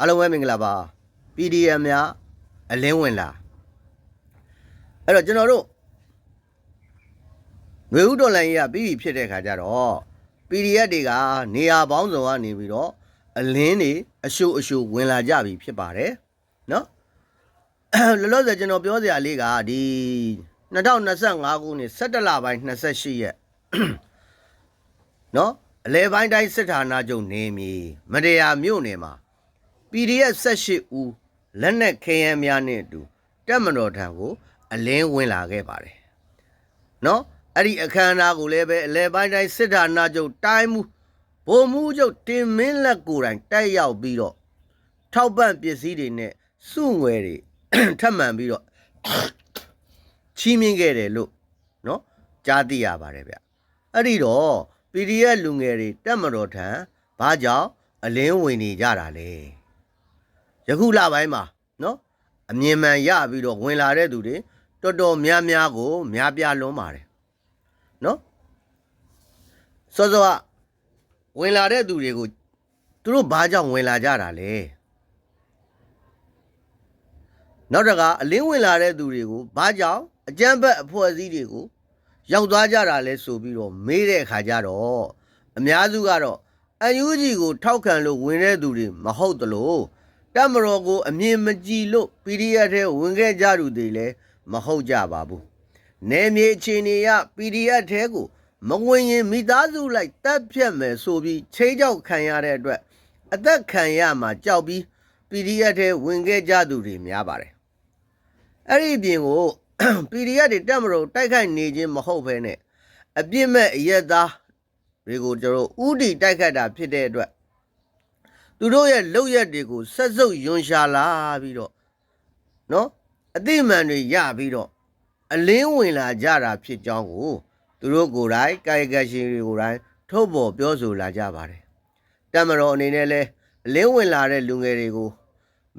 အားလုံးပဲမင်္ဂလာပါ PDM များအလင်းဝင်လာအဲ့တော့ကျွန်တော်တို့ငွေဥဒေါ်လာကြီးကပြီးပြီဖြစ်တဲ့ခါကျတော့ PDF တွေကနေရာပေါင်းစုံကနေပြီးတော့အလင်းတွေအရှုပ်အရှုပ်ဝင်လာကြပြီဖြစ်ပါတယ်နော်လောလောဆယ်ကျွန်တော်ပြောစရာလေးကဒီ2025ခုနှစ်17လပိုင်း28ရက်နော်အလဲပိုင်းတိုင်းစစ်ဌာနချုပ်နေမီမတရားမြို့နယ်မှာ PDF 18ဦးလက်နက်ခဲယမ်းများနဲ့အတူတက်မတော်ထံကို အလင်းဝင်လာခဲ့ပါတယ်နော်အဲ့ဒီအခမ်းအနားကိုလည်းပဲအလဲပိုင်းတိုင်းစစ်ဌာနချုပ်တိုင်းမှုဗိုလ်မှူးချုပ်တင်မင်းလက်ကိုယ်တိုင်တက်ရောက်ပြီးတော့ထောက်ပံ့ပစ္စည်းတွေနဲ့စုငွေတွေထပ်မံပြီးတော့ချီးမြှင့်ခဲ့တယ်လို့နော်ကြားသိရပါတယ်ဗျအဲ့ဒီတော့ PDF လူငယ်တွေတက်မတော်ထံဘာကြောင့်အလင်းဝင်နေကြတာလဲ ယခုလပိုင်းမှာနော်အမြင်မှန်ရပြီးတော့ဝင်လာတဲ့သူတွေတော်တော်များများကို များပြားလွန်းပါတယ်နော်စောစောကဝင်လာတဲ့သူတွေကိုသူတို့ဘာကြောင့်ဝင်လာကြတာလဲနောက်တကအလင်းဝင်လာတဲ့သူတွေကိုဘာကြောင့်အကြမ်းဖက်အဖွဲ့အစည်းတွေကိုရောက်သွားကြတာလဲဆိုပြီးတော့မေးတဲ့အခါကျတော့အများစုကတော့အန်ယူဂျီကိုထောက်ခံလို့ဝင်တဲ့သူတွေမဟုတ်သလိုတက် မတော်ကိုအမြင်မကြည်လို့ PDF ထဲဝင်ခဲ့ကြသူတွေလည်းမဟုတ်ကြပါဘူး။နယ်မြေအခြေအနေရ PDF ထဲကိုမဝင်ရင်မိသားစုလိုက်တပ်ဖြတ်မယ်ဆိုပြီးချိန်ချောက်ခံရတဲ့အတွက်အသက်ခံရမှာကြောက်ပြီး PDF ထဲဝင်ခဲ့ကြသူတွေများပါတယ်။အဲ့ဒီအပြင်ကို PDF တွေတက်မလို့တိုက်ခိုက်နေခြင်းမဟုတ်ဘဲနဲ့အပြစ်မဲ့အရက်သားတွေကိုကျွန်တော်တို့ဥတီတိုက်ခိုက်တာဖြစ်တဲ့အတွက် သူတို့ရဲ့လုပ်ရက်တွေကိုဆက်စုပ်ယွန်ရှာလာပြီးတော့နော်အသိမှန်တွေရပြီးတော့အလင်းဝင်လာကြတာဖြစ်ကြောင်းကိုသူတို့ကိုယ်တိုင်ကာယကရှင်တွေကိုယ်တိုင်ထုတ်ပေါ်ပြောဆိုလာကြပါတယ်တက်မတော်အနေနဲ့လဲအလင်းဝင်လာတဲ့လူငယ်တွေကို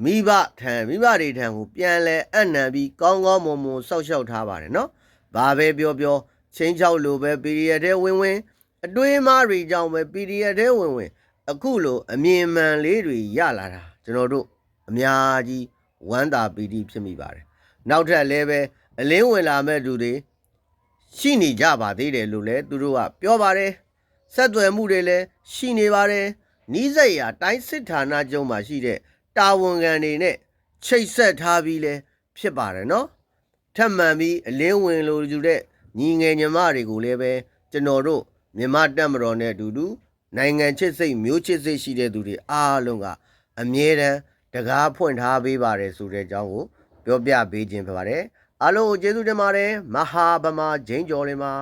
မိဘထံမိဘတွေထံကိုပြန်လဲအံ့နံပြီးကောင်းကောင်းမွန်မွန်စောက်ရှောက်ထားပါတယ်နော်။ဘာပဲပြောပြောချင်းချောက်လိုပဲ PDF ထဲဝင်ဝင်အတွေးမားတွေကြောင့်ပဲ PDF ထဲဝင်ဝင် အခုလိုအမြင်မှန်လေးတွေရလာတာကျွန်တော်တို့အများကြီးဝမ်းသာပီတိဖြစ်မိပါတယ်။နောက်ထပ်လည်းပဲအလင်းဝင်လာမဲ့သူတွေရှိနေကြပါသေးတယ်လို့လည်းသူတို့ကပြောပါတယ်။ဆက်သွယ်မှုတွေလည်းရှိနေပါတယ်။နီးစက်ရာတိုင်းစစ်ဌာနချုပ်မှာရှိတဲ့တာဝန်ခံတွေနဲ့ချိတ်ဆက်ထားပြီးလဲဖြစ်ပါတယ်နော်ထပ်မံပြီးအလင်းဝင်လို့ယူတဲ့ညီငယ်ညီမတွေကိုလည်းပဲကျွန်တော်တို့မြန်မာတက်မတော်နဲ့အတူတူ နိုင်ငံချစ်စိတ်မျိုးချစ်စိတ်ရှိတဲ့သူတွေအားလုံးကအမြဲတမ်းတကားဖွင့်ထားပေးပါတယ်ဆိုတဲ့အကြောင်းကိုပြောပြပေးခြင်းဖြစ်ပါတယ်အားလုံးကိုကျေးဇူးတင်ပါတယ်မဟာဗမာဂျိန်းကျော်လေးမှာ